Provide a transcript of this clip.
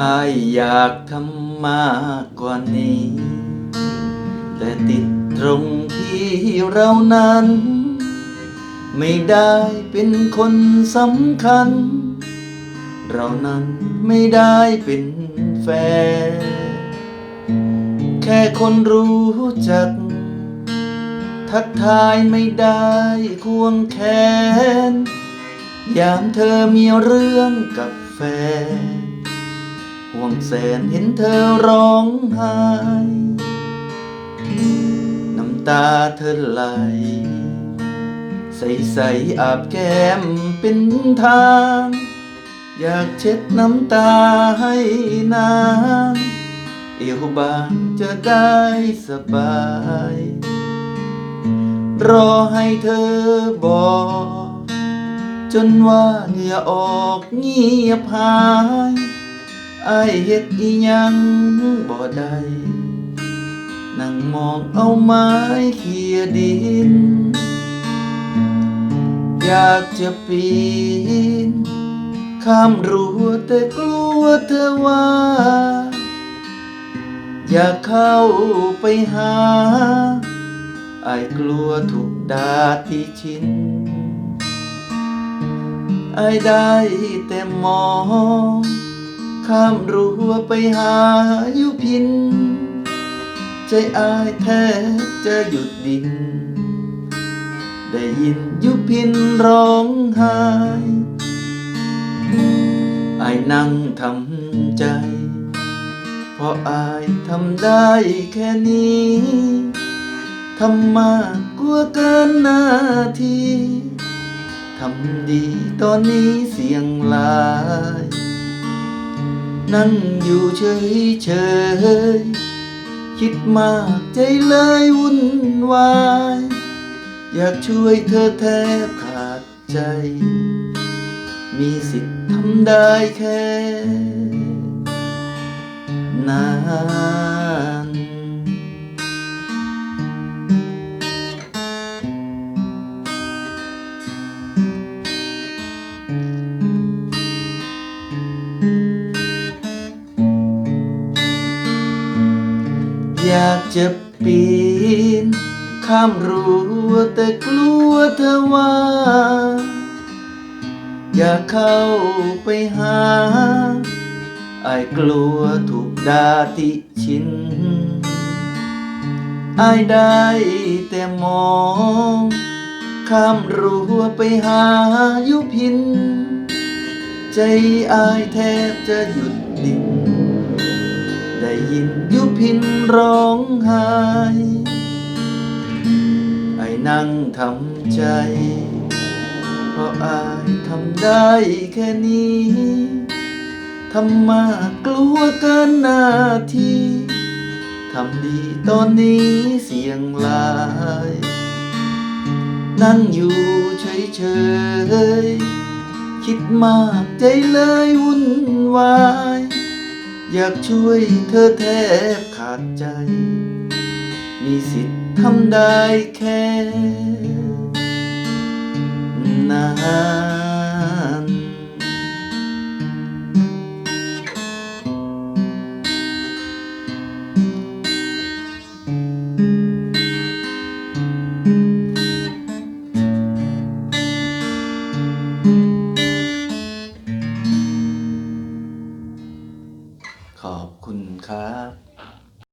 อายอยากทำมากกว่านี้ แต่ติดตรงที่เรานั้น ไม่ได้เป็นคนสำคัญ เรานั้นไม่ได้เป็นแฟน แค่คนรู้จัก ทักทายไม่ได้ควงแขนยามเธอมีเรื่องกับแฟน ห่วงแสนเห็นเธอร้องไห้ น้ำตาเธอไหล ใสใสๆอาบแก้มเป็นทาง อยากเช็ดน้ำตาให้นางเอวบางจะได้สบาย รอให้เธอบอกจนว่าเหงื่อออกเงียบหาย อายเฮ็ดอีหยังบ่ได้นั่งมองเอาไม้เขียดิน อยากจะปีน ข้ามรั้วแต่กลัวเธอว่า อยากเข้าไปหาไอายกลัวถูกด่าที่ชินไอายได้แต่มอง ข้ามรั้วไปหายู่พิน ใจอายแทบจะหยุดดิน ได้ยินยุพินร้องไห้อายนั่งทำใจ เพราะอายทำได้แค่นี้ทำมากกลัวเกินหน้าที่ทำดีตอนนี้เสียงหลาย นั่งอยู่เฉยเฉยๆคิดมากใจเลยวุ่นวาย อยากช่วยเธอแทบขาดใจ มีสิทธิ์ทำได้แค่ นา อยากจะปีน ข้ามรั้วแต่กลัวเธอว่า อยากเข้าไปหาไอ้กลัวถูกด่าติชินไอ้ได้แต่มอง ข้ามรั้วไปหายุพิน ใจอายแทบจะหยุดดิ่ง ยินยุพินร้องไห้ไอ้นั่งทำใจ เพราะอายทำได้แค่นี้ทำมากกลัวเกินหน้าที่ทำดีตอนนี้เสียงลาย นั่งอยู่เฉยๆคิดมากใจเลยวุ่นวาย อยากช่วยเธอแทบขาดใจ มีสิทธิ์ทำได้แค่ นา 啊。